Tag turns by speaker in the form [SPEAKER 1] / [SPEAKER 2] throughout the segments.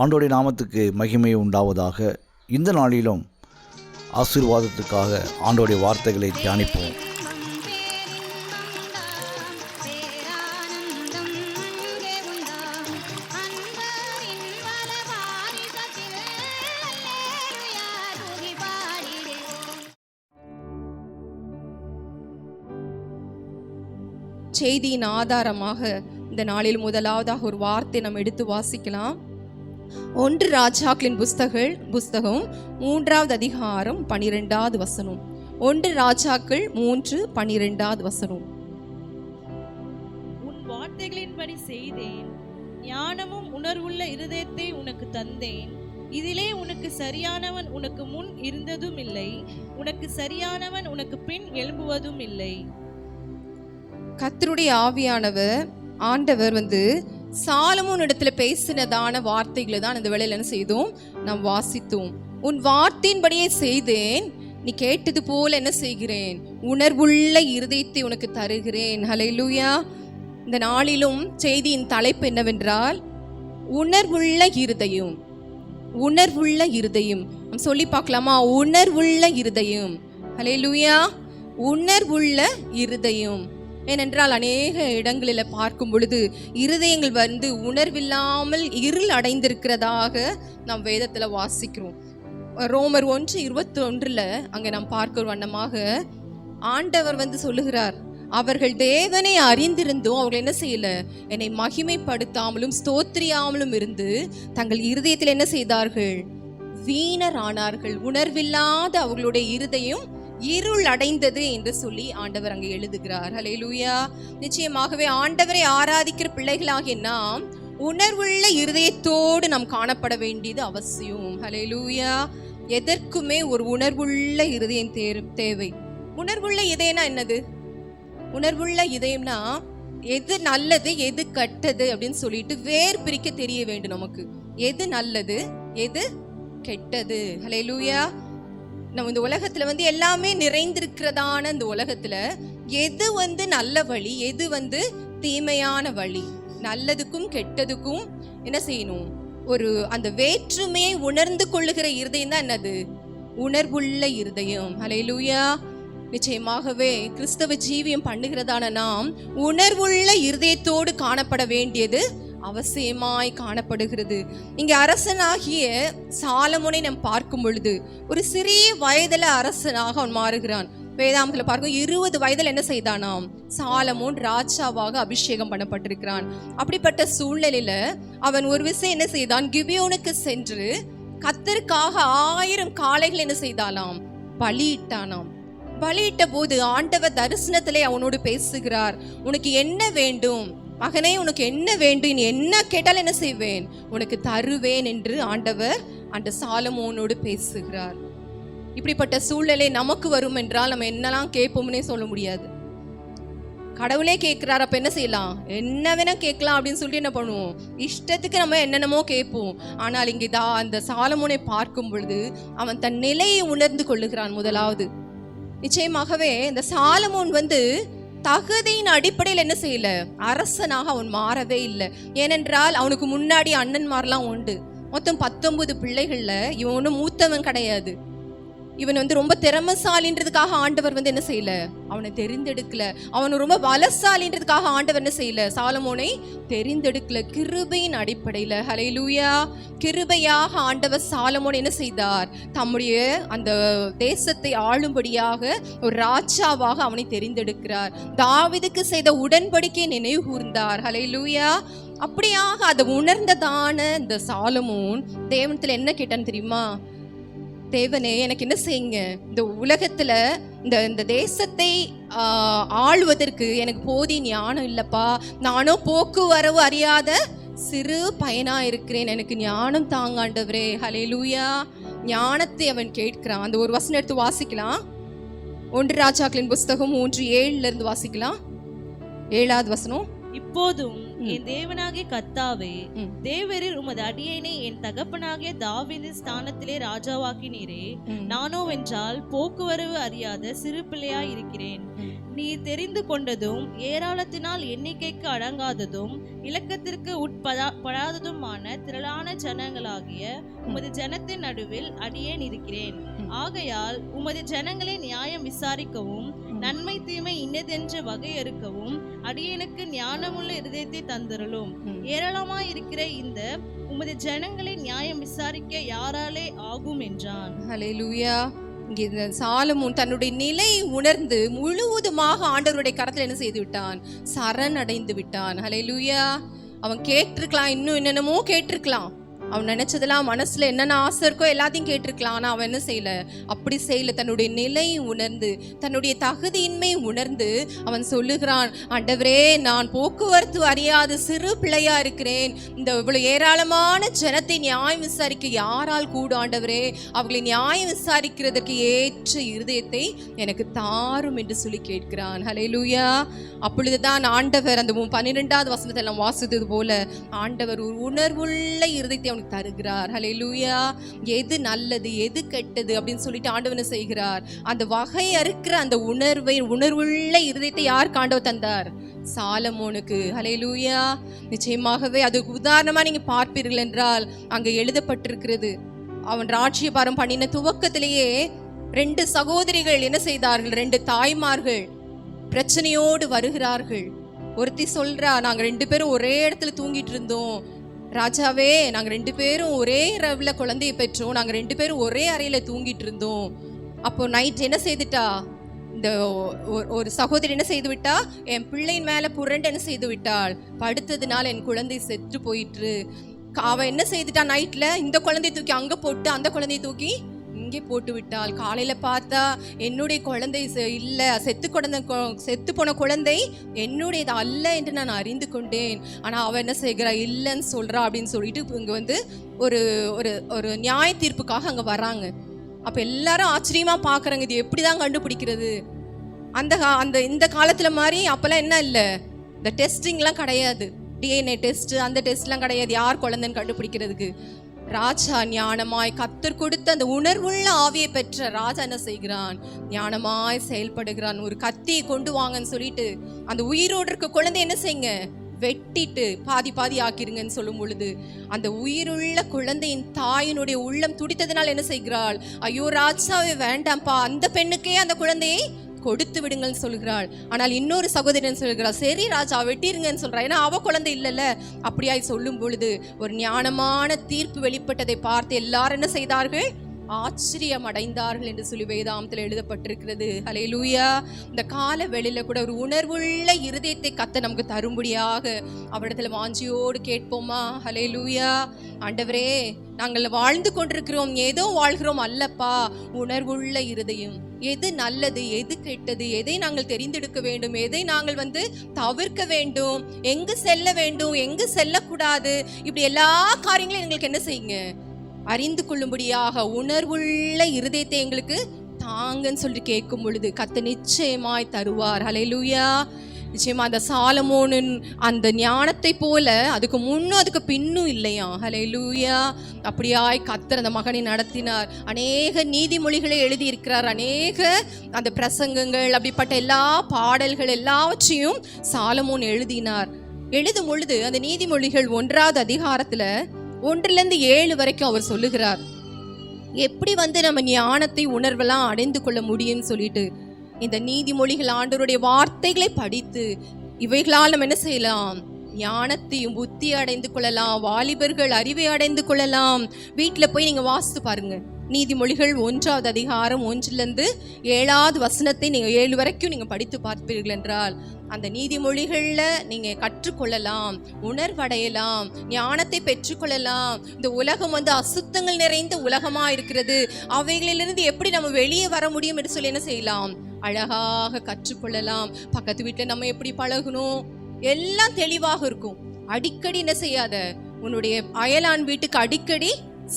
[SPEAKER 1] ஆண்டோடைய நாமத்துக்கு மகிமை உண்டாவதாக. இந்த நாளிலும் ஆசீர்வாதத்துக்காக ஆண்டோடைய வார்த்தைகளை தியானிப்போம்.
[SPEAKER 2] செய்தியின் ஆதாரமாக இந்த நாளில் முதலாவதாக ஒரு வார்த்தை நம்ம எடுத்து வாசிக்கலாம். ஒன்று ராஜாக்களின் புஸ்தகள் புஸ்தகம் மூன்றாவது அதிகாரம் பனிரெண்டாவது வசனம். ஒன்று ராஜாக்கள் மூன்று பனிரெண்டாவது வசனம்.
[SPEAKER 3] உன் வார்த்தைகளின்படி செய்தேன். ஞானமும் உணர்வுள்ள இருதயத்தை உனக்கு தந்தேன். இதிலே உனக்கு சரியானவன் உனக்கு முன் இருந்ததும் இல்லை உனக்கு சரியானவன் உனக்கு பின் எழும்புவதும் இல்லை
[SPEAKER 2] கர்த்தருடைய ஆவியானவர் ஆண்டவர் வந்து சாலமோன் இடத்துல பேசினதான வார்த்தைகளை தான் இந்த வேலையில் என்ன செய்தோம்? நாம் வாசித்தோம். உன் வார்த்தையின்படியே செய்தேன். நீ கேட்டது போல என்ன செய்கிறேன்? உணர்வுள்ள இருதயத்தை உனக்கு தருகிறேன். ஹalleluya இந்த நாளிலும் செய்தியின் தலைப்பு என்னவென்றால் உணர்வுள்ள இருதயம். உணர்வுள்ள இருதயம். நம்ம சொல்லி பார்க்கலாமா? உணர்வுள்ள இருதயம். ஹalleluya உணர்வுள்ள இருதயம். ஏனென்றால் அநேக இடங்களில் பார்க்கும் பொழுது இருதயங்கள் வந்து உணர்வில்லாமல் இருள் அடைந்திருக்கிறதாக நாம் வேதத்தில் வாசிக்கிறோம். ரோமர் ஒன்று இருபத்தி ஒன்றில் அங்கே நாம் பார்க்கிற வண்ணமாக ஆண்டவர் வந்து சொல்லுகிறார் அவர்கள் தேவனை அறிந்திருந்தும் அவர்கள் என்ன செய்யல? என்னை மகிமைப்படுத்தாமலும் ஸ்தோத்திரியாமலும் இருந்து தங்கள் இருதயத்தில் என்ன செய்தார்கள்? வீணர் ஆனார்கள். உணர்வில்லாத அவர்களுடைய இருதயம் இருள் அடைந்தது என்று சொல்லி ஆண்டவர் அங்கே எழுதுகிறார். ஹலே லூயா நிச்சயமாகவே ஆண்டவரை ஆராதிக்கிற பிள்ளைகளாகிய நாம் உணர்வுள்ள இருதயத்தோடு நாம் காணப்பட வேண்டியது அவசியம். ஹalleluya எதற்குமே ஒரு உணர்வுள்ள இருதயம் தேர் தேவை. உணர்வுள்ள இதயம்னா என்னது? உணர்வுள்ள இதயம்னா எது நல்லது எது கெட்டது அப்படின்னு சொல்லிட்டு வேர் பிரிக்க தெரிய வேண்டும் நமக்கு. எது நல்லது எது கெட்டது. ஹலே லூயா நம்ம இந்த உலகத்துல வந்து எல்லாமே நிறைந்திருக்கிறதான இந்த உலகத்துல எது வந்து நல்ல வழி எது வந்து தீமையான வழி? நல்லதுக்கும் கெட்டதுக்கும் என்ன செய்யணும்? ஒரு அந்த வேற்றுமையை உணர்ந்து கொள்ளுகிற இருதயம் தான் என்னது? உணர்வுள்ள இருதயம். ஹalleluya நிச்சயமாகவே கிறிஸ்தவ ஜீவியம் பண்ணுகிறதான நாம் உணர்வுள்ள இருதயத்தோடு காணப்பட வேண்டியது அவசியமாய் காணப்படுகிறது. இங்கே அரசனாகிய சாலமுனை நாம் பார்க்கும் பொழுது ஒரு சிறிய வயதில் அரசனாக அவன் மாறுகிறான். வேதாமத்தில் பார்க்கும் இருபது வயதில் என்ன செய்தானாம்? சாலமோன் ராஜாவாக அபிஷேகம் பண்ணப்பட்டிருக்கிறான். அப்படிப்பட்ட சூழ்நிலையில அவன் ஒரு விஷயம் என்ன செய்தான்? கிபியோனுக்கு சென்று கத்தருக்காக ஆயிரம் காளைகள் என்ன செய்தாலாம்? பலியிட்டானாம். பலியிட்ட போது ஆண்டவர் தரிசனத்திலே அவனோடு பேசுகிறார். உனக்கு என்ன வேண்டும்? மகனே உனக்கு என்ன வேண்டும்? நீ என்ன கேட்டால் என்ன செய்வேன்? உனக்கு தருவேன் என்று ஆண்டவர் அந்த சாலமோனோடு பேசுகிறார். இப்படிப்பட்ட சூழ்நிலை நமக்கு வரும் என்றால் நம்ம என்னெல்லாம் கேட்போம்னே சொல்ல முடியாது. கடவுளே கேட்குறாரு அப்போ என்ன செய்யலாம்? என்ன வேணா கேட்கலாம் அப்படின்னு சொல்லிட்டு என்ன பண்ணுவோம்? இஷ்டத்துக்கு நம்ம என்னென்னமோ கேட்போம். ஆனால் இங்கே தா அந்த சாலமோனை பார்க்கும் பொழுது அவன் தன் நிலையை உணர்ந்து கொள்ளுகிறான் முதலாவது. நிச்சயமாகவே இந்த சாலமோன் வந்து தகுதியின் அடிப்படையில் என்ன செய்யல? அரசனாக அவன் மாறவே இல்லை. ஏனென்றால் அவனுக்கு முன்னாடி அண்ணன்மார்லாம் உண்டு. மொத்தம் பத்தொன்பது பிள்ளைகள்ல இவன் ஒன்றும் மூத்தவன் கிடையாது. இவன் வந்து ரொம்ப திறமசாலின்றதுக்காக ஆண்டவர் வந்து என்ன செய்யல? அவனை தெரிந்தெடுக்கல. அவன் ரொம்ப பலசாலின்றதுக்காக ஆண்டவர் என்ன செய்யல? சாலமோனை தெரிந்தெடுக்கல. கிருபையின் அடிப்படையில். ஹலை லூயா கிருபையாக ஆண்டவர் சாலமோன் என்ன செய்தார்? தம்முடைய அந்த தேசத்தை ஆளும்படியாக ஒரு ராஜாவாக அவனை தெரிந்தெடுக்கிறார். தாவிதுக்கு செய்த உடன்படிக்கை நினைவு கூர்ந்தார். ஹலைலூயா அப்படியாக அதை உணர்ந்ததான இந்த சாலமோன் தேவனத்தில் என்ன கேட்டான்னு தெரியுமா? தேவனே எனக்கு என்ன செய்யுங்க? இந்த உலகத்தில் இந்த இந்த தேசத்தை ஆள்வதற்கு ஆளுவதற்கு எனக்கு போதிய ஞானம் இல்லைப்பா. நானும் போக்குவரவு அறியாத சிறு பயனாக இருக்கிறேன். எனக்கு ஞானம் தாங்காண்டவரே. ஹலே லூயா ஞானத்தை அவன் கேட்கிறான். அந்த ஒரு வசனம் எடுத்து வாசிக்கலாம். ஒன்று ராஜாக்களின் புஸ்தகம் மூன்று ஏழுல இருந்து வாசிக்கலாம். ஏழாவது வசனம்.
[SPEAKER 3] இப்போதும் என் தேவனாகிய கத்தாவே. தேவரில் உமது அடியேனை என் தகப்பனாகிய தாவீதின் ஸ்தானத்திலே ராஜாவாக்கினீரே. நானோ வென்றால் போக்குவரவு அறியாத சிறு பிள்ளையாய் இருக்கிறேன் நீ தெரிந்து கொண்டதும் ஏராளத்தினால் எண்ணிக்கைக்கு அடங்காததும் இலக்கத்திற்கு உட்படாததுமான திரளான ஜனங்களாகிய உமது ஜனத்தின் நடுவில் அடியேன் இருக்கிறேன். ஆகையால் உமது ஜனங்களை நியாயம் விசாரிக்கவும் நன்மை தீமை இன்னதென்று வகையறுக்கவும் அடியேனுக்கு ஞானமுள்ள இருதயத்தை தந்தருளும்.
[SPEAKER 2] ம்.
[SPEAKER 3] ஏராளமாய் இருக்கிற இந்த உமது ஜனங்களை நியாயம் விசாரிக்க யாராலே ஆகும் என்றான்
[SPEAKER 2] ஹலே லூயா இந்த சாலமோன் தன்னுடைய நிலை உணர்ந்து முழுவதுமாக ஆண்டவருடைய கரத்தில் என்ன செய்து விட்டான்? சரணடைந்து விட்டான். ஹலே லூயா அவன் கேட்டிருக்கலாம் இன்னும் என்னென்னமோ கேட்டிருக்கலாம். அவன் நினைச்சதெல்லாம் மனசுல என்னென்ன ஆசை இருக்கோ எல்லாத்தையும் கேட்டிருக்கலாம். ஆனா அவன் என்ன செய்யல? அப்படி செய்யல. தன்னுடைய நிலை உணர்ந்து தன்னுடைய தகுதியின்மை உணர்ந்து அவன் சொல்லுகிறான் ஆண்டவரே நான் போக்குவரத்து அறியாத சிறு பிள்ளையா இருக்கிறேன். இந்த இவ்வளவு ஏராளமான ஜனத்தை நியாயம் விசாரிக்க யாரால் கூட ஆண்டவரே? அவர்களை நியாயம் விசாரிக்கிறதற்கு ஏற்ற இருதயத்தை எனக்கு தாரும் என்று சொல்லி கேட்கிறான். ஹலே லூயா அப்பொழுதுதான் ஆண்டவர் அந்த பன்னிரெண்டாவது வசனத்தை எல்லாம் வாசித்தது போல ஆண்டவர் ஒரு உணர்வுள்ள இருதயத்தை உனக்கு தருகிறார். லூயா எது நல்லது எது கெட்டது அப்படின்னு சொல்லிட்டு ஆண்டவனை செய்கிறார்? அந்த வகை அறுக்கிற அந்த உணர்வை உணர்வுள்ள இருதயத்தை யார் காண்டவ தந்தார்? சாலமோனுக்கு. ஹalleluya நிச்சயமாகவே அது உதாரணமா நீங்க பார்ப்பீர்கள் என்றால் அங்கே எழுதப்பட்டிருக்கிறது. அவன் ராட்சியபாரம் பண்ணின துவக்கத்திலேயே ரெண்டு சகோதரிகள் என்ன செய்தார்கள்? ரெண்டு தாய்மார்கள் பிரச்சனையோடு வருகிறார்கள். ஒருத்தி சொல்றா நாங்க ரெண்டு பேரும் ஒரே இடத்துல தூங்கிட்டு இருந்தோம். ராஜாவே நாங்கள் ரெண்டு பேரும் ஒரே இரவுல குழந்தையை பெற்றோம். நாங்கள் ரெண்டு பேரும் ஒரே அறையில் தூங்கிட்டு இருந்தோம். அப்போ நைட் என்ன செய்துட்டா? இந்த ஒரு சகோதரி என்ன செய்து விட்டா என் பிள்ளையின் மேலே புரண்டு என்ன செய்து விட்டாள் படுத்ததுனால என் குழந்தை செத்து போயிட்டு அவன் என்ன செய்துட்டா நைட்டில் இந்த குழந்தைய தூக்கி அங்கே போட்டு அந்த குழந்தைய தூக்கி இங்கே போட்டு விட்டால் காலையில் பார்த்தா என்னுடைய குழந்தை செ- செத்து குழந்தை கொ- செத்து போன குழந்தை என்னுடையது அல்ல என்று நான் அறிந்து கொண்டேன். ஆனால் அவள் என்ன செய்கிறா? இல்லைன்னு சொல்கிறா அப்படின்னு சொல்லிட்டு இங்கே வந்து ஒரு ஒரு ஒரு நியாய தீர்ப்புக்காக அங்கே வராங்க. அப்போ எல்லாரும் ஆச்சரியமாக பார்க்குறாங்க இது எப்படி தான் கண்டுபிடிக்கிறது? அந்த கா- அந்த இந்த காலத்தில் மாதிரி அப்போல்லாம் என்ன இல்லை. இந்த டெஸ்டிங்லாம் கிடையாது. டிஎன்ஏ டெஸ்ட்டு அந்த டெஸ்ட்லாம் கிடையாது. யார் குழந்தைன்னு கண்டுபிடிக்கிறதுக்கு? ராஜா ஞானமாய் கத்தர் கொடுத்த அந்த உணர்வுள்ள ஆவியை பெற்ற ராஜா என்ன செய்கிறான்? ஞானமாய் செயல்படுகிறான். ஒரு கத்தியை கொண்டு வாங்கன்னு சொல்லிட்டு அந்த உயிரோடு இருக்க குழந்தை என்ன செய்யுங்க? வெட்டிட்டு பாதி பாதி ஆக்கிருங்கன்னு சொல்லும் பொழுது அந்த உயிருள்ள குழந்தையின் தாயினுடைய உள்ளம் துடித்ததுனால் என்ன செய்கிறாள்? ஐயோ ராஜாவே வேண்டாம்ப்பா. அந்த பெண்ணுக்கே அந்த குழந்தையை கொடுத்து விடுங்கள்னு சொல்கிறாள். ஆனால் இன்னொரு சகோதரன் சொல்கிறாள் சரி ராஜா வெட்டிருங்கன்னு சொல்கிறாள் ஏன்னா அவ குழந்தை இல்லைல்ல. அப்படியாய் சொல்லும் பொழுது ஒரு ஞானமான தீர்ப்பு வெளிப்பட்டதை பார்த்து எல்லாரும் என்ன செய்தார்கள்? ஆச்சரியம் அடைந்தார்கள் என்று சொல்லி வேதாமத்தில் எழுதப்பட்டிருக்கிறது. ஹalleluya. இந்த கால வெளியில கூட ஒரு உணர்வுள்ள இருதயத்தை கத்த நமக்கு தரும்படியாக அவரிடத்துல வாஞ்சியோடு கேட்போமா? ஹalleluya. ஆண்டவரே நாங்கள் வாழ்ந்து கொண்டிருக்கிறோம். ஏதோ வாழ்கிறோம் அல்லப்பா. உணர்வுள்ள இருதயம். எது நல்லது எது கெட்டது எதை நாங்கள் தெரிந்தெடுக்க வேண்டும் எதை நாங்கள் வந்து தவிர்க்க வேண்டும் எங்கு செல்ல வேண்டும் எங்கு செல்லக்கூடாது இப்படி எல்லா காரியங்களும் எங்களுக்கு என்ன செய்யுங்க? அறிந்து கொள்ளும்படியாக உணர்வுள்ள இருதயத்தை எங்களுக்கு தாங்கன்னு சொல்லி கேட்கும் பொழுது கத்த நிச்சயமாய் தருவார். ஹalleluya நிச்சயமா அந்த சாலமோனின் அந்த ஞானத்தை போல அதுக்கு முன்னும் அதுக்கு பின்னும் இல்லையா? ஹalleluya அப்படியாய் கத்தர் அந்த மகனை நடத்தினார். அநேக நீதிமொழிகளை எழுதியிருக்கிறார். அநேக அந்த பிரசங்கங்கள் அப்படிப்பட்ட எல்லா பாடல்கள் எல்லாவற்றையும் சாலமோன் எழுதினார். எழுதும் பொழுது அந்த நீதிமொழிகள் ஒன்றாவது அதிகாரத்தில் ஒன்றிலிருந்து ஏழு வரைக்கும் அவர் சொல்லுகிறார். எப்படி வந்து நம்ம ஞானத்தை உணர்வெல்லாம் அடைந்து கொள்ள முடியும்னு சொல்லிட்டு இந்த நீதிமொழிகள் ஆண்டோருடைய வார்த்தைகளை படித்து இவைகளால் நம்ம என்ன செய்யலாம்? ஞானத்தையும் புத்தி அடைந்து கொள்ளலாம் வாலிபர்கள் அறிவை அடைந்து கொள்ளலாம். வீட்டில் போய் நீங்கள் வாசித்து பாருங்கள் நீதிமொழிகள் ஒன்றாவது அதிகாரம் ஒன்றிலிருந்து ஏழாவது வசனத்தை நீங்கள் ஏழு வரைக்கும் நீங்கள் படித்து பார்ப்பீர்கள் என்றால் அந்த நீதிமொழிகளில் நீங்கள் கற்றுக்கொள்ளலாம் உணர்வடையலாம் ஞானத்தை பெற்றுக்கொள்ளலாம். இந்த உலகம் வந்து அசுத்தங்கள் நிறைந்த உலகமாக இருக்கிறது அவைகளிலிருந்து எப்படி நம்ம வெளியே வர முடியும் என்று சொல்லி என்ன செய்யலாம்? அழகாக கற்றுக்கொள்ளலாம். பக்கத்து வீட்டில் நம்ம எப்படி பழகணும் எல்லாம் தெளிவாக இருக்கும். அடிக்கடி என்ன செய்யாத? உன்னுடைய அயலான் வீட்டுக்கு அடிக்கடி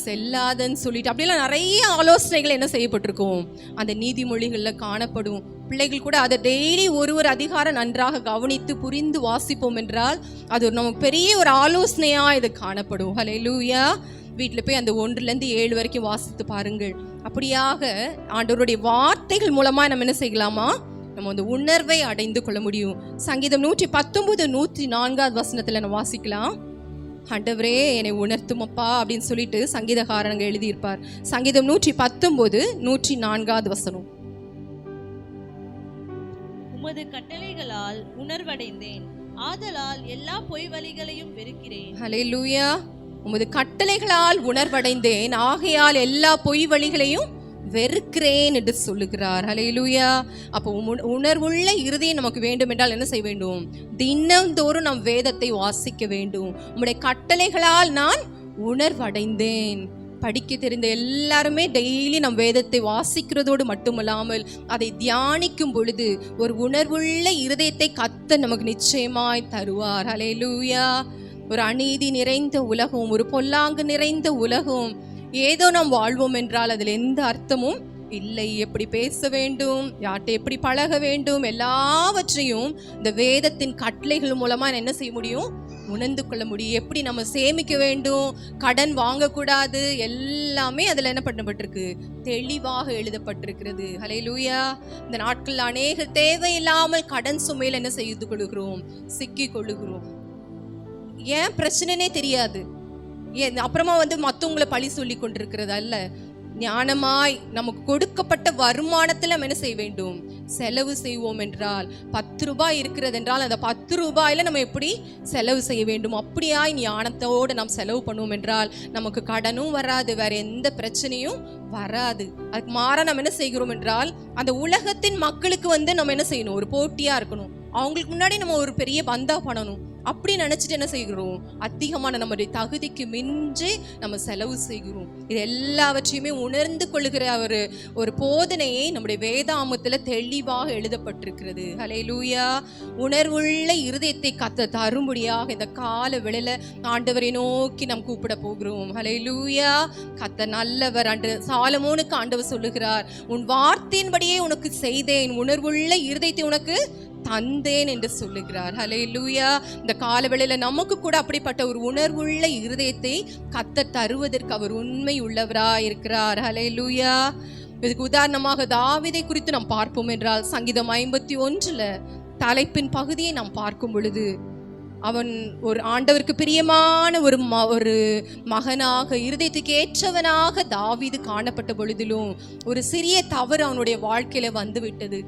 [SPEAKER 2] செல்லாதன்னு சொல்லிட்டு அப்படிலாம் நிறைய ஆலோசனைகள் என்ன செய்யப்பட்டிருக்கும்? அந்த நீதிமொழிகளில் காணப்படும். பிள்ளைகள் கூட அதை டெய்லி ஒரு ஒரு அதிகாரம் நன்றாக கவனித்து புரிந்து வாசிப்போம் என்றால் அது ஒரு நமக்கு பெரிய ஒரு ஆலோசனையாக இது காணப்படும். ஹalleluya வீட்டில் போய் அந்த ஒன்றுலேருந்து ஏழு வரைக்கும் வாசித்து பாருங்கள். அப்படியாக ஆண்டவருடைய வார்த்தைகள் மூலமாக நம்ம என்ன செய்யலாமா? நம்ம அந்த உணர்வை அடைந்து கொள்ள முடியும். சங்கீதம் நூற்றி பத்தொன்பது நூற்றி நான்காவது வசனத்தில் நம்ம வாசிக்கலாம். ஆண்டவரே என்னை உணர்த்துமப்பா அப்படின்னு சொல்லிட்டு சங்கீதக்காரங்க எழுதியிருப்பார். சங்கீதம் நூற்றி பத்தொன்பது நூற்றி நான்காவது வசனம்.
[SPEAKER 3] உமது கட்டளைகளால் உணர்வடைந்தேன். ஆதலால் எல்லா பொய் வழிகளையும் வெறுக்கிறேன்.
[SPEAKER 2] ஹalleluya உமது கட்டளைகளால் உணர்வடைந்தேன். ஆகையால் எல்லா பொய் வழிகளையும் வெறுக்கிறேன் என்று சொல்லுகிறார். ஹalleluya அப்போ உணர்வுள்ள இருதயம் நமக்கு வேண்டும் என்றால் என்ன செய்ய வேண்டும்? தினந்தோறும் நாம் வேதத்தை வாசிக்க வேண்டும். உங்களுடைய கட்டளைகளால் நான் உணர்வடைந்தேன். படிக்க தெரிந்த எல்லாருமே டெய்லி நம் வேதத்தை வாசிக்கிறதோடு மட்டுமல்லாமல் அதை தியானிக்கும் பொழுது ஒரு உணர்வுள்ள இருதயத்தை கத்த நமக்கு நிச்சயமாய் தருவார். லூயா ஒரு அநீதி நிறைந்த உலகம் ஒரு பொல்லாங்கு நிறைந்த உலகம் ஏதோ நாம் வாழ்வோம் என்றால் அதில் எந்த அர்த்தமும் இல்லை. எப்படி பேச வேண்டும் யார்கிட்ட எப்படி பழக வேண்டும் எல்லாவற்றையும் இந்த வேதத்தின் கட்டளைகள் மூலமாக என்ன செய்ய முடியும்? உணர்ந்து கொள்ள முடியும். எப்படி நம்ம சேமிக்க வேண்டும்? கடன் வாங்கக்கூடாது? எல்லாமே அதில் என்ன பண்ணப்பட்டிருக்கு? தெளிவாக எழுதப்பட்டிருக்கிறது. ஹலே லூயா இந்த நாட்களில் அநேக தேவையில்லாமல் கடன் சுமையில் என்ன செய்து கொள்கிறோம்? சிக்கி கொள்ளுகிறோம். ஏன்? பிரச்சனைனே தெரியாது. அப்புறமா வந்து மற்றவங்களை பழி சொல்லி கொண்டிருக்கிறது அல்ல ஞானமாய் நமக்கு கொடுக்கப்பட்ட வருமானத்தில் நம்ம என்ன செய்ய வேண்டும்? செலவு செய்வோம் என்றால் பத்து ரூபாய் இருக்கிறது என்றால் அந்த பத்து ரூபாயில் நம்ம எப்படி செலவு செய்ய வேண்டும்? அப்படியாய் ஞானத்தோடு நாம் செலவு பண்ணுவோம் என்றால் நமக்கு கடனும் வராது வேற எந்த பிரச்சனையும் வராது. அதுக்கு மாற நம்ம என்ன செய்கிறோம் என்றால் அந்த உலகத்தின் மக்களுக்கு வந்து நம்ம என்ன செய்யணும்? ஒரு போட்டியாக இருக்கணும். அவங்களுக்கு முன்னாடி நம்ம ஒரு பெரிய பந்தா பண்ணணும். அப்படி நினச்சிட்டு என்ன செய்கிறோம்? அதிகமான நம்முடைய தகுதிக்கு மிஞ்சி நம்ம செலவு செய்கிறோம். இது எல்லாவற்றையுமே உணர்ந்து கொள்கிற ஒரு ஒரு போதனையை நம்முடைய வேதாமத்தில் தெளிவாக எழுதப்பட்டிருக்கிறது. ஹalleluya உணர்வுள்ள இருதயத்தை கத்த தரும்படியாக இந்த கால வேளையில ஆண்டவரை நோக்கி நாம் கூப்பிட போகிறோம். ஹalleluya கத்த நல்லவர் அன்று சாலமோனுக்கு ஆண்டவர் சொல்லுகிறார் உன் வார்த்தையின்படியே உனக்கு செய்தேன். உணர்வுள்ள இருதயத்தை உனக்கு தந்தேன் என்று சொல்லுகிறார். ஹலே லூயா இந்த காலவெளியில் நமக்கு கூட அப்படிப்பட்ட ஒரு உணர்வுள்ள இருதயத்தை கத்த தருவதற்கு அவர் உண்மை உள்ளவராக இருக்கிறார். ஹalleluya இதுக்கு உதாரணமாக தாவீதை குறித்து நாம் பார்ப்போம் என்றால் சங்கீதம் ஐம்பத்தி ஒன்றில் தலைப்பின் பகுதியை நாம் பார்க்கும் பொழுது அவன் ஒரு ஆண்டவருக்கு பிரியமான ஒரு ம ஒரு மகனாக இருதயத்துக்கு ஏற்றவனாக தாவீது காணப்பட்ட பொழுதிலும் ஒரு சிறிய தவறு அவனுடைய வாழ்க்கையில் வந்துவிட்டது.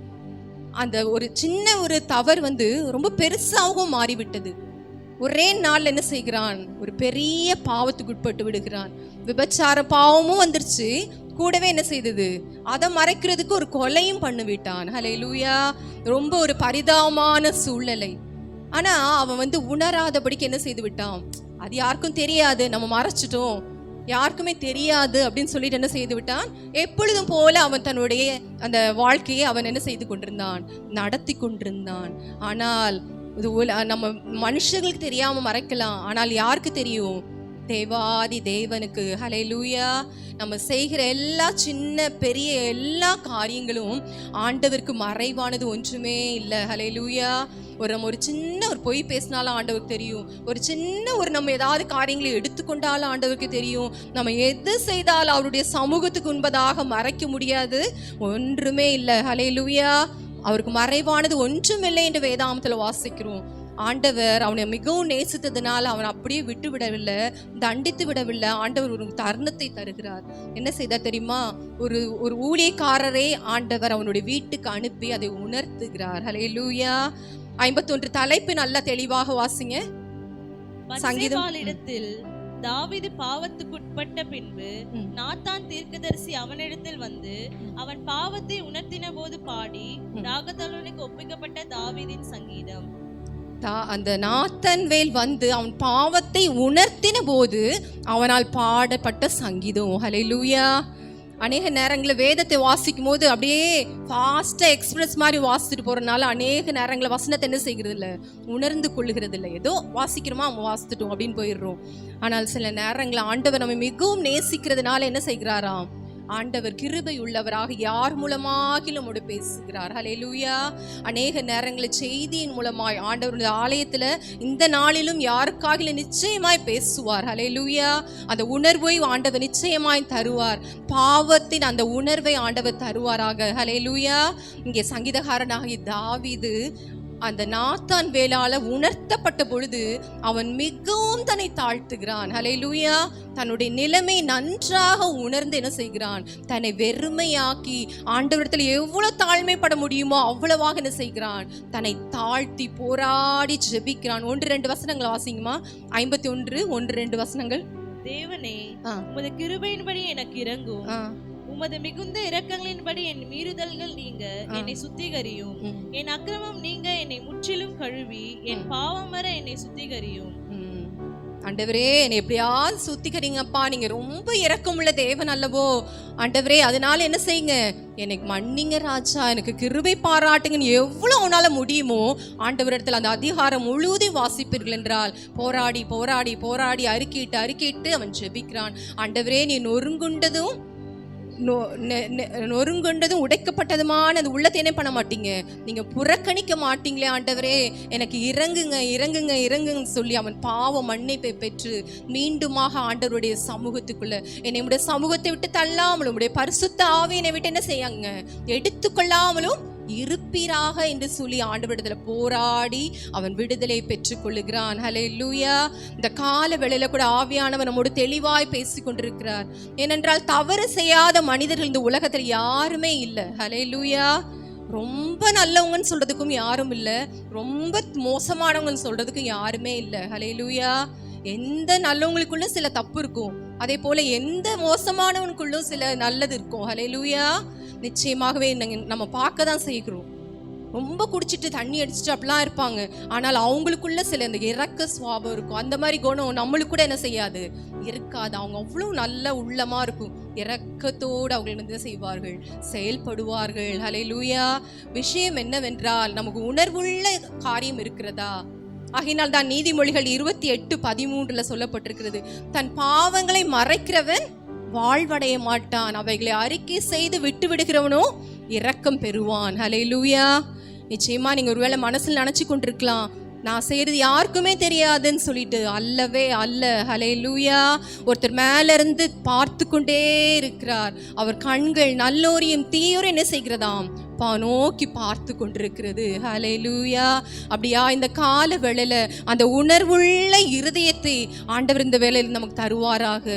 [SPEAKER 2] அந்த ஒரு சின்ன ஒரு தவறு வந்து ரொம்ப பெருசாகவும் மாறிவிட்டது. ஒரே நாள்ல என்ன செய்கிறான்? ஒரு பெரிய பாவத்துக்கு உட்பட்டு விடுகிறான். விபச்சார பாவமும் வந்துருச்சு. கூடவே என்ன செய்தது? அதை மறைக்கிறதுக்கு ஒரு கொலையும் பண்ணி விட்டான் ஹலே லூயா ரொம்ப ஒரு பரிதாபமான சூழ்நிலை. ஆனா அவன் வந்து உணராதபடிக்கு என்ன செய்து விட்டான்? அது யாருக்கும் தெரியாது. நம்ம மறைச்சிட்டோம். யாருக்குமே தெரியாது அப்படின்னு சொல்லிட்டு என்ன செய்து விட்டான்? எப்பொழுதும் போல அவன் தன்னுடைய அந்த வாழ்க்கையை அவன் என்ன செய்து கொண்டிருந்தான்? நடத்தி கொண்டிருந்தான். ஆனால் இது நம்ம மனுஷங்களுக்கு தெரியாம மறைக்கலாம். ஆனால் யாருக்கு தெரியும்? தேவாதி தேவனுக்கு. ஹalleluya நம்ம செய்கிற எல்லா சின்ன பெரிய எல்லா காரியங்களும் ஆண்டவருக்கு மறைவானது ஒன்றுமே இல்லை. ஹalleluya ஒரு நம்ம ஒரு சின்ன ஒரு பொய் பேசினாலும் ஆண்டவருக்கு தெரியும். ஒரு சின்ன ஒரு நம்ம ஏதாவது காரியங்களை எடுத்துக்கொண்டாலும் ஆண்டவருக்கு தெரியும். நம்ம எது செய்தாலும் அவருடைய சமூகத்துக்கு உண்பதாக மறைக்க முடியாது. ஒன்றுமே இல்லை. ஹலே லூயா அவருக்கு மறைவானது ஒன்றுமில்லை என்று வேதாமத்தில் வாசிக்கிறோம். ஆண்டவர் அவனை மிகவும் நேசித்ததுனால அவன் அப்படியே விட்டு விடவில்லை தண்டித்து விடவில்லை. ஆண்டவர் ஒரு தருணத்தை தருகிறார். என்ன செய்தார் தெரியுமா? ஒரு ஒரு ஊழியக்காரரை ஆண்டவர் அவனுடைய வீட்டுக்கு அனுப்பி அதை உணர்த்துகிறார். ஹலே லூயா ஐம்பத்தொன்று தலைப்பு நல்லா தெளிவாக வாசிங்க. சங்கீதம்.
[SPEAKER 3] பத்சேபாளிடத்தில் தாவீது பாவத்துக்குட்பட்ட பின்பு. நாத்தான் தீர்க்கதரிசி அவனிடத்தில் வந்து அவன் பாவத்தை உணர்த்தின போது பாடி. ராகதலனுக்கு ஒப்பிக்கப்பட்ட தாவீதின் சங்கீதம்.
[SPEAKER 2] தா- அந்த நாத்தன்வேல் வந்து அவன் பாவத்தை உணர்த்தின போது அவனால் பாடப்பட்ட சங்கீதம். ஹalleluya அநேக நேரங்களில் வேதத்தை வாசிக்கும் போது அப்படியே ஃபாஸ்ட்டாக எக்ஸ்பிரஸ் மாதிரி வாசிச்சுட்டு போகிறனால அநேக நேரங்களில் வசனத்தை என்ன செய்கிறது இல்லை உணர்ந்து கொள்ளுகிறது இல்லை ஏதோ வாசிக்கிறோமா? அவன் வாசித்துட்டோம் அப்படின்னு போயிடுறோம். ஆனால் சில நேரங்களில் ஆண்டவர் நம்ம மிகவும் நேசிக்கிறதுனால என்ன செய்கிறாராம்? ஆண்டவர் கிருபை உள்ளவராக யார் மூலமாகிலும் நம்மோடு பேசுகிறார். ஹalleluya அநேக நேரங்களில் செய்தியின் மூலமாய் ஆண்டவருடைய ஆலயத்தில் இந்த நாளிலும் யாருக்காகிலும் நிச்சயமாய் பேசுவார். ஹalleluya அந்த உணர்வை ஆண்டவர் நிச்சயமாய் தருவார். பாவத்தின் அந்த உணர்வை ஆண்டவர் தருவாராக. ஹalleluya இங்கே சங்கீதகாரனாகி தாவிது அந்த நாத்தான் வேளால உணர்த்தப்பட்ட பொழுது அவன் மிகவும் தன்னை தாழ்த்துகிறான். ஹalleluya தன்னுடைய நிலைமை நன்றாக உணர்ந்து என்ன செய்கிறான்? தன்னை வெறுமையாக்கி ஆண்டவரிடத்தில் எவ்வளவு தாழ்மைப்பட முடியுமோ அவ்வளவாக என்ன செய்கிறான்? தன்னை தாழ்த்தி போராடி ஜெபிக்கிறான். ஒன்று ரெண்டு வசனங்கள் வாசிங்கம்மா. ஐம்பத்தி ஒன்று ஒன்று ரெண்டு வசனங்கள்.
[SPEAKER 3] தேவனே. உமது கிருபையின்படி எனக்கு இறங்கும். உமது மிகுந்த இரக்கங்களின்படி என் மீறுதல்கள் நீங்க. என்னை சுத்திகரியும். என் அக்கிரமம் நீங்க என்னை முற்றிலும் கழுவி என் பாவம் வர என்னை சுத்திகரியும்.
[SPEAKER 2] ஆண்டவரே என்னை எப்படியாவது சுத்திக்கிறீங்கப்பா நீங்க ரொம்ப இரக்கமுள்ள தேவன் அல்லவோ. ஆண்டவரே அதனால என்ன செய்யுங்க? எனக்கு மன்னிங்க ராஜா. எனக்கு கிருபை பாராட்டுங்கன்னு எவ்வளவு உன்னால முடியுமோ ஆண்டவரிடத்தில் அந்த அதிகாரம் முழுவதும் வாசிப்பீர்கள் என்றால் போராடி போராடி போராடி அறிக்கையிட்டு அறிக்கையிட்டு அவன் ஜெபிக்கிறான். ஆண்டவரே நீ நொறுங்குண்டதும் நொறுங்குண்டதும் உடைக்கப்பட்டதுமான அந்த உள்ளத்தை என்ன பண்ண மாட்டீங்க? நீங்கள் புறக்கணிக்க மாட்டீங்களே ஆண்டவரே. எனக்கு இறங்குங்க இறங்குங்க இறங்குங்க சொல்லி அவன் பாவ மன்னிப்பை பெற்று மீண்டுமாக ஆண்டவருடைய சமூகத்துக்குள்ள என்னை உடைய சமூகத்தை விட்டு தள்ளாமலும் உடைய பரிசுத்த ஆவியனை விட்டு என்ன செய்யாங்க? எடுத்துக்கொள்ளாமலும் இருப்பீராக என்று சொல்லி ஆண்டவரிடத்துல போராடி அவன் விடுதலை பெற்றுக் கொள்ளுகிறான் ஹலே லூயா இந்த கால வேளையில கூட ஆவியானவர் நம்மோடு தெளிவாய் பேசி கொண்டிருக்கிறார். ஏனென்றால் தவறு செய்யாத மனிதர்கள் இந்த உலகத்தில் யாருமே இல்லை. ஹலே லூயா ரொம்ப நல்லவங்கன்னு சொல்றதுக்கும் யாரும் இல்லை. ரொம்ப மோசமானவங்கன்னு சொல்றதுக்கும் யாருமே இல்லை. ஹலேலூயா எந்த நல்லவங்களுக்குள்ள சில தப்பு இருக்கும். அதே போல எந்த மோசமானவனுக்குள்ளும் சில நல்லது இருக்கும். ஹலேலூயா நிச்சயமாகவே நம்ம பார்க்க தான் செய்கிறோம். ரொம்ப குடிச்சிட்டு தண்ணி அடிச்சுட்டு அப்படிலாம் இருப்பாங்க. ஆனால் அவங்களுக்குள்ள சில இந்த இறக்க சுவாபம் இருக்கும். அந்த மாதிரி குணம் நம்மளுக்கு கூட என்ன செய்யாது? இருக்காது. அவங்க அவ்வளோ நல்ல உள்ளமா இருக்கும். இறக்கத்தோடு அவர்கள் என்ன செய்வார்கள்? செயல்படுவார்கள். ஹலே லூயா விஷயம் என்னவென்றால் நமக்கு உணர்வுள்ள காரியம் இருக்கிறதா? ஆகினால் தான் நீதிமொழிகள் இருபத்தி எட்டு பதிமூன்றுல சொல்லப்பட்டிருக்கிறது. தன் பாவங்களை மறைக்கிறவன் வாழ்வடைய மாட்டான். அவைகளை அறிக்கை செய்து விட்டு விடுகிறவனோ இரக்கம் பெறுவான். ஹலே லூயா நிச்சயமா நீங்க ஒருவேளை மனசில் நினைச்சு கொண்டிருக்கலாம். நான் செய்யறது யாருக்குமே தெரியாதுன்னு சொல்லிட்டு அல்லவே அல்ல. ஹலே லூயா ஒருத்தர் மேல இருந்து பார்த்து கொண்டே இருக்கிறார். அவர் கண்கள் நல்லோரையும் தீயோரும் என்ன செய்கிறதாம்? பா நோக்கி பார்த்து கொண்டிருக்கிறது. ஹலே லூயா அப்படியா இந்த கால வேளையில அந்த உணர்வுள்ள இருதயத்தை ஆண்டவர் இந்த வேலையில் நமக்கு தருவாராக.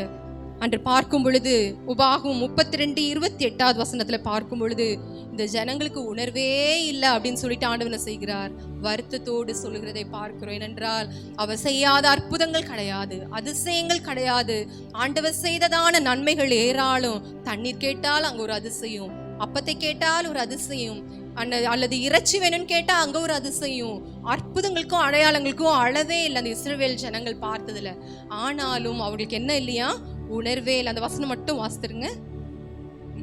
[SPEAKER 2] அன்று பார்க்கும் பொழுது உபாகும் முப்பத்தி ரெண்டு இருபத்தி எட்டாவது வசனத்துல பார்க்கும் பொழுது இந்த ஜனங்களுக்கு உணர்வே இல்லை அப்படின்னு சொல்லிட்டு ஆண்டவனை செய்கிறார்? வருத்தத்தோடு சொல்லுகிறதை பார்க்கிறோம். ஏனென்றால் அவர் செய்யாத அற்புதங்கள் கிடையாது அதிசயங்கள் கிடையாது. ஆண்டவர் செய்ததான நன்மைகள் ஏறாலும் தண்ணீர் கேட்டால் அங்க ஒரு அதிசயம் அப்பத்தை கேட்டால் ஒரு அதிசயம் அன்ன அல்லது இறைச்சி வேணும்னு கேட்டா அங்க ஒரு அதிசயம். அற்புதங்களுக்கும் அடையாளங்களுக்கும் அளவே இல்லை அந்த இஸ்ரவேல் ஜனங்கள் பார்த்ததுல. ஆனாலும் அவங்களுக்கு என்ன இல்லையா? உணர்வே இல்லை அந்த வசனம் மட்டும் வாசித்துருங்க.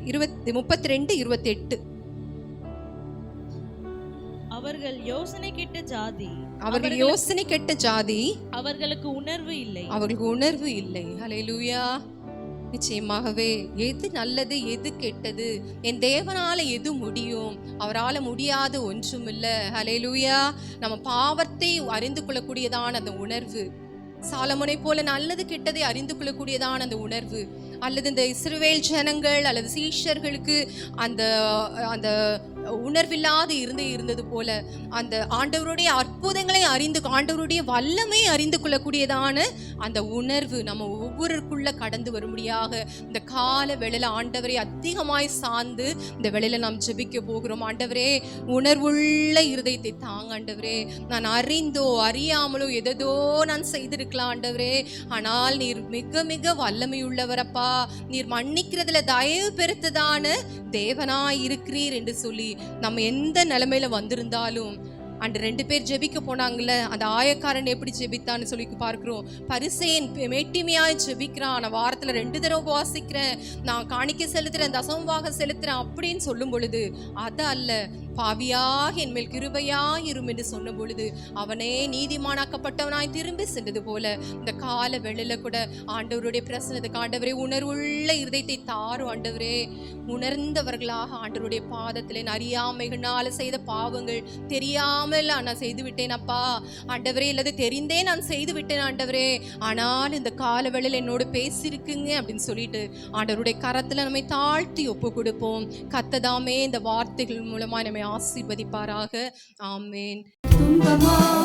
[SPEAKER 2] இருபத்தி முப்பத்தி ரெண்டு இருபத்தி எட்டு
[SPEAKER 3] அவர்கள் யோசனை கெட்ட ஜாதி.
[SPEAKER 2] அவர்கள் யோசனை கெட்ட ஜாதி.
[SPEAKER 3] அவர்களுக்கு உணர்வு இல்லை.
[SPEAKER 2] அவர்களுக்கு உணர்வு இல்லை. ஹalleluya. நிச்சயமாகவே எது நல்லது எது கெட்டது? என் தேவனால எது முடியும்? அவரால முடியாத ஒன்றும் இல்லை ஹalleluya. நம்ம பாவத்தை அறிந்து கொள்ளக்கூடியதான அந்த உணர்வு. சாலமுனை போல நல்லது கெட்டதை அறிந்து கொள்ளக்கூடியதான அந்த உணர்வு அல்லது இந்த இஸ்ரவேல் ஜனங்கள் அல்லது சீஷர்களுக்கு அந்த அந்த உணர்வில்லாது இருந்து இருந்தது போல அந்த ஆண்டவருடைய அற்புதங்களை அறிந்து ஆண்டவருடைய வல்லமை அறிந்து கொள்ளக்கூடியதான அந்த உணர்வு நம்ம ஒவ்வொருக்குள்ள கடந்து வரும்படியாக இந்த கால வேளையில் ஆண்டவரை அதிகமாய் சார்ந்து இந்த வேளையில நாம் ஜெபிக்க போகிறோம். ஆண்டவரே உணர்வுள்ள இருதயத்தை தாங்க ஆண்டவரே. நான் அறிந்தோ அறியாமலோ எதோ நான் செய்திருக்கலாம் ஆண்டவரே. ஆனால் நீர் மிக மிக வல்லமையுள்ளவரப்பா நீர் மன்னிக்கிறதுல தயவு பெருத்ததான தேவனாய் இருக்கிறீர் என்று சொல்லி நம்ம எந்த நிலைமையில வந்திருந்தாலும் அண்ட் ரெண்டு பேர் ஜெபிக்க போனாங்கல்ல அந்த ஆயக்காரன் எப்படி ஜெபித்தான்னு சொல்லி பார்க்குறோம். பரிசையன் மெட்டிமையாக ஜெபிக்கிறான். நான் வாரத்தில் ரெண்டு தடவை வாசிக்கிறேன் நான் காணிக்க செலுத்துறேன் தசமமாக செலுத்துறேன் அப்படின்னு சொல்லும் பொழுது அதை அல்ல. பாவியாக என் மேல் கிருபையாயிரும் என்று சொன்ன பொழுது அவனே நீதிமானாக்கப்பட்டவனாய் திரும்பி சென்றது போல. இந்த கால வெளியில கூட ஆண்டவருடைய பிரசனத்துக்கு ஆண்டவரே உணர்வுள்ள இருதயத்தை தாரும் ஆண்டவரே. உணர்ந்தவர்களாக ஆண்டவருடைய பாதத்தில் நான் அறியாமைகளால செய்த பாவங்கள் தெரியாமல் நான் செய்து விட்டேன் அப்பா. ஆண்டவரே இல்லது தெரிந்தே நான் செய்து விட்டேன் ஆண்டவரே. ஆனால் இந்த கால வெளியில் என்னோடு பேசியிருக்குங்க அப்படின்னு சொல்லிட்டு ஆண்டவருடைய கரத்தில் நம்மை தாழ்த்தி ஒப்பு கொடுப்போம் கத்ததாமே இந்த வார்த்தைகள் மூலமாக நம்மை ஆசீர்வதிப்பாராக. ஆமேன்.
[SPEAKER 1] துன்பமா?